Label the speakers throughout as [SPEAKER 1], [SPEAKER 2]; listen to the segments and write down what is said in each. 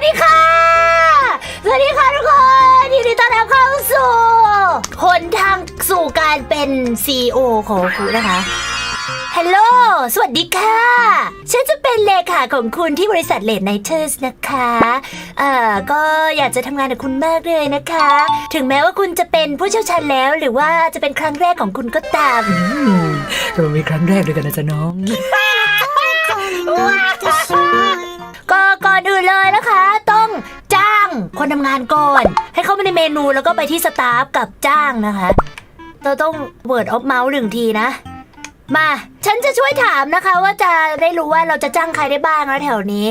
[SPEAKER 1] สดีค่ะ สวัสดีค่ะทุกคนยินดีต้อนรับเข้าสู่หนทางสู่การเป็น CEO ของคุณนะคะ ฮัลโหล สวัสดีค่ะ ฉันจะเป็นเลขาของคุณที่บริษัทเลดไนเทอร์สนะคะ เอ่อ ก็อยากจะทำงานกับคุณมากเลยนะคะ ถึงแม้ว่าคุณจะเป็นผู้เชี่ยวชาญแล้วหรือว่าจะเป็นครั้งแรกของคุณก็ตาม
[SPEAKER 2] เรามีครั้งแรกด้วยกันนะจ๊ะน้อง
[SPEAKER 1] คนทำงานก่อน ให้เข้ามาในเมนูแล้วก็ไปที่สตาฟกับจ้างนะคะ เราต้องเวิร์ดออฟเมาส์หนึ่งทีนะ มา ฉันจะช่วยถามนะคะ ว่าจะได้รู้ว่าเราจะจ้างใครได้บ้างแล้วแถวนี้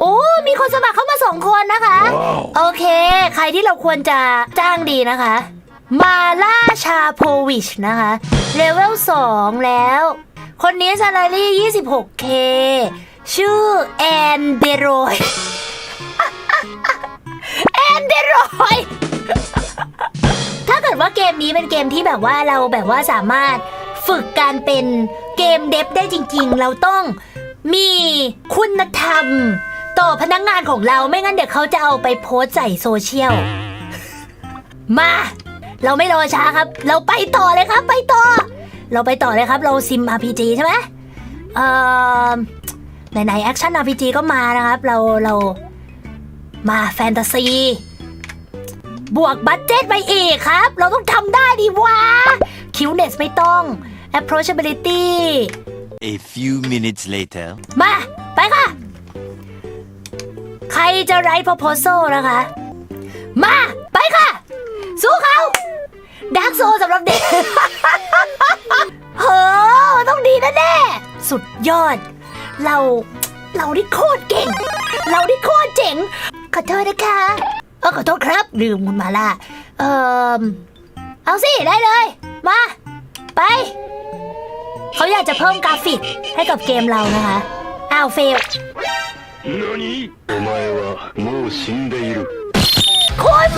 [SPEAKER 1] โอ้ มีคนสมัครเข้ามาสองคนนะคะ โอเค ใครที่เราควรจะจ้างดีนะคะ มาล่าชาโพวิชนะคะเลเวล2แล้ว คนนี้ซาลารี่ 26k ชื่อแอนเดโรย แอยถ้าเกิดว่าเกมนี้เป็นเกมที่แบบว่าเราแบบว่าสามารถฝึกการเป็นเกมเดฟได้จริง ๆ เราต้องมีคุณธรรม ต่อพนักงงานของเราไม่งั้นเดี๋ยวเขาจะเอาไปโพสต์ใส่โซเชียล มา เราไม่รอช้าครับ เราไปต่อเลยครับ ไปต่อ เราไปต่อเลยครับ เราซิม RPG ใช่ไหมเอ่อไหนๆแอคชั่น RPG ก็มานะครับ เราเรามาแฟนตาซี บวกบัตเจ็ตไปอีกครับ เราต้องทำได้ดีวะ Cuteness ไม่ต้อง Approachability
[SPEAKER 3] A few minutes later.
[SPEAKER 1] มา ไปค่ะ ใครจะไร proposal นะคะ มา ไปค่ะ สู้เขาดาร์กโซสำหรับเด็กเฮ้อต้องดีแน่แน่ๆสุดยอด เรา เราที่โคตรเก่ง เราที่โคตรเจ๋ง ขอโทษนะคะ เออขอโทษครับ ลืมคุณมาล่ะ เอ่อ เอาสิ ได้เลย มา ไป เขาอยากจะเพิ่มกราฟิกให้กับเกมเรานะคะ อ้าวเฟล
[SPEAKER 4] 何お前はもう死んでいる
[SPEAKER 1] คุณ